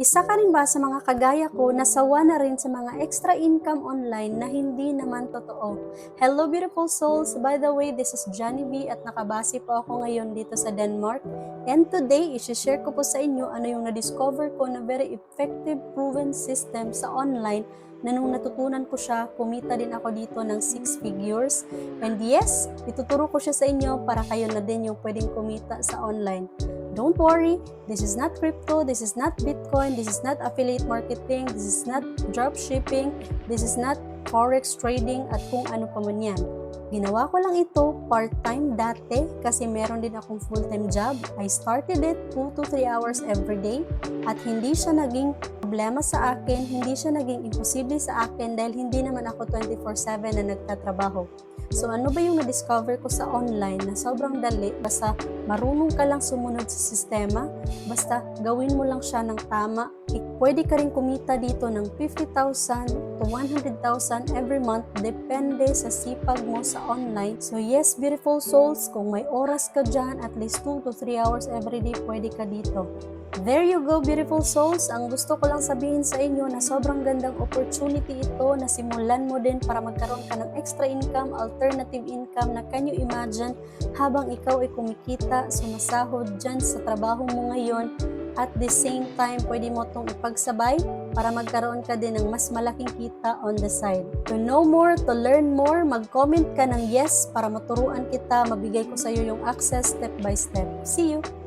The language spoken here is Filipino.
Isa ka rin ba sa mga kagaya ko na sawa na rin sa mga extra income online na hindi naman totoo? Hello beautiful souls! By the way, this is Johnny B at nakabase po ako ngayon dito sa Denmark. And today, isi-share ko po sa inyo ano yung na-discover ko na very effective proven system sa online na nung natutunan ko siya, kumita din ako dito ng 6 figures. And yes, ituturo ko siya sa inyo para kayo na din yung pwedeng kumita sa online. Don't worry, this is not crypto, this is not Bitcoin, this is not affiliate marketing, this is not dropshipping, this is not forex trading at kung ano pa man yan. Ginawa ko lang ito part-time dati kasi meron din akong full-time job. I started it 2 to 3 hours every day at hindi siya naging problema sa akin, hindi siya naging imposible sa akin dahil hindi naman ako 24-7 na nagtatrabaho. So ano ba yung na-discover ko sa online na sobrang dali, basta marunong ka lang sumunod sa sistema, basta gawin mo lang siya ng tama, pwede ka rin kumita dito ng 50,000 to 100,000 every month depende sa sipag mo sa online. So yes, beautiful souls, kung may oras ka dyan, at least 2 to 3 hours every day, pwede ka dito. There you go, beautiful souls. Ang gusto ko lang sabihin sa inyo na sobrang gandang opportunity ito na simulan mo din para magkaroon ka ng extra income, alternative income na can you imagine habang ikaw ay kumikita, sumasahod dyan sa trabaho mo ngayon at the same time, pwede mo itong ipagsabay para magkaroon ka din ng mas malaking kita on the side. To know more, to learn more, mag-comment ka ng yes para maturuan kita, mabigay ko sa iyo yung access step by step. See you!